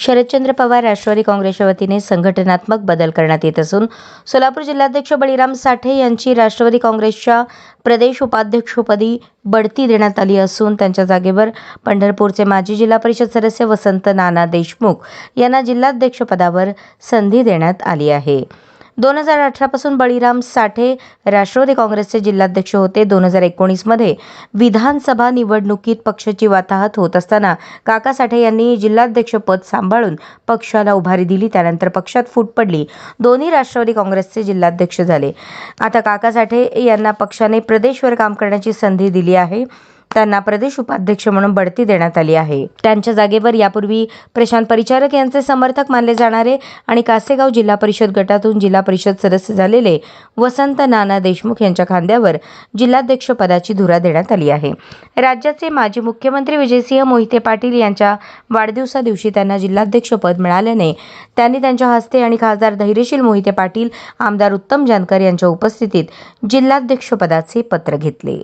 शरदचंद्र पवार राष्ट्रवादी काँग्रेसच्या वतीने संघटनात्मक बदल करण्यात येत असून सोलापूर जिल्हाध्यक्ष बळीराम साठे यांची राष्ट्रवादी काँग्रेसच्या प्रदेश उपाध्यक्षपदी बढती देण्यात आली असून त्यांच्या जागेवर पंढरपूरचे माजी जिल्हा परिषद सदस्य वसंत नाना देशमुख यांना जिल्हाध्यक्षपदावर संधी देण्यात आली आहे. दोन हजार अठरापासून बळीराम साठे राष्ट्रवादी काँग्रेसचे जिल्हाध्यक्ष होते. दोन हजार एकोणीसमध्ये विधानसभा निवडणुकीत पक्षाची वाताहत होत असताना काका साठे यांनी जिल्हाध्यक्षपद सांभाळून पक्षाला उभारी दिली. त्यानंतर पक्षात फूट पडली. दोन्ही राष्ट्रवादी काँग्रेसचे जिल्हाध्यक्ष झाले. आता काका साठे यांना पक्षाने प्रदेशवर काम करण्याची संधी दिली आहे. त्यांना प्रदेश उपाध्यक्ष म्हणून बढती देण्यात आली आहे. त्यांच्या जागेवर यापूर्वी प्रशांत परिचारक यांचे समर्थक मानले जाणारे आणि कासेगाव जिल्हा परिषद गटातून जिल्हा परिषद सदस्य झालेले वसंत नाना देशमुख यांच्या खांद्यावर जिल्हाध्यक्ष पदाची धुरा देण्यात आली आहे. राज्याचे माजी मुख्यमंत्री विजयसिंह मोहिते पाटील यांच्या वाढदिवसा दिवशी त्यांना जिल्हाध्यक्षपद मिळाल्याने त्यांनी त्यांच्या हस्ते आणि खासदार धैर्यशील मोहिते पाटील आमदार उत्तम जानकर यांच्या उपस्थितीत जिल्हाध्यक्षपदाचे पत्र घेतले.